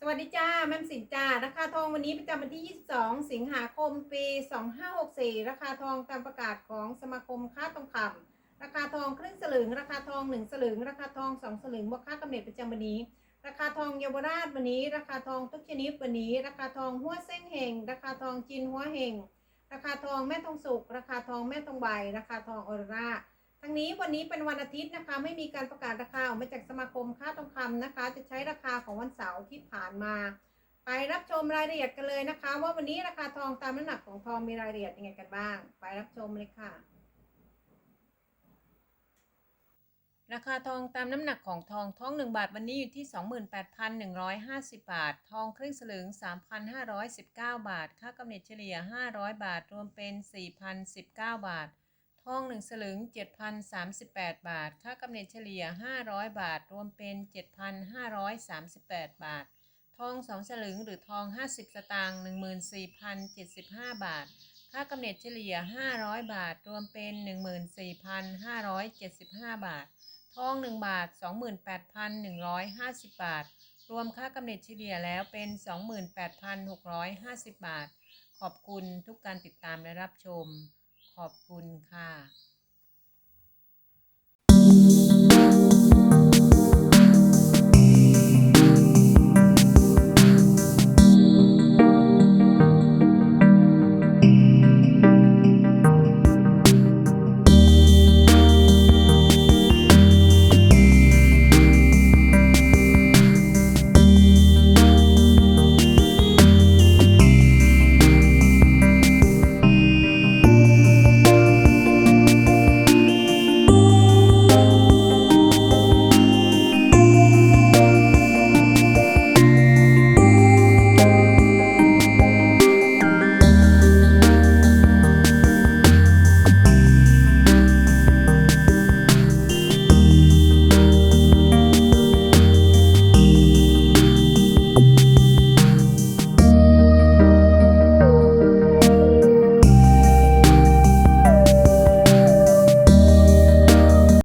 สวัสดีจ้าแม่สินจ้าราคาทองวันนี้ประจำวันที่ 22 สิงหาคม ปี 2564 ราคาทองตามประกาศของสมาคมค้าทองคำราคาทองครึ่งสลึง ราคาทอง 1 สลึง ราคาทอง 2 สลึงบวกค่ากำเนิดประจำวันนี้ ราคาทองเยาวราชวันนี้ ราคาทองทุกชนิดวันนี้ ราคาทองหัวเส้งเฮงราคาทองจินหัวเฮงราคาทองแม่ทองสุกราคาทองแม่ทองใบ ราคาทองออร่า ทั้งนี้วันนี้เป็นวันอาทิตย์นะคะ ไม่มีการประกาศราคาออกมาจากสมาคมค่าทองคำนะคะ จะใช้ราคาของวันเสาร์ที่ผ่านมา ไปรับชมรายละเอียดกันเลยนะคะ ว่าวันนี้ราคาทองตามน้ำหนักของทองมีรายละเอียดยังไงกันบ้าง ไปรับชมเลยค่ะ ราคาทองตามน้ำหนักของทองทอง 1 บาทวันนี้อยู่ที่ 28,150 บาท ทองครึ่งสลึง 3,519 บาท ค่ากำเนิดเฉลี่ย 500 บาท รวมเป็น 4,019 บาท ทอง 1 สลึง 7,038 บาท ค่ากำเนิดเฉลี่ย 500 บาท รวมเป็น 7,538 บาท ทอง 2 สลึงหรือทอง 50 สตางค์14,075 บาท ค่ากำเนิดเฉลี่ย 500 บาท รวมเป็น 14,575 บาท ทอง 1 บาท 28,150 บาท รวมค่ากำเนิดเฉลี่ยแล้วเป็น 28,650 บาท ขอบคุณทุกการติดตามและรับชม ขอบคุณค่ะ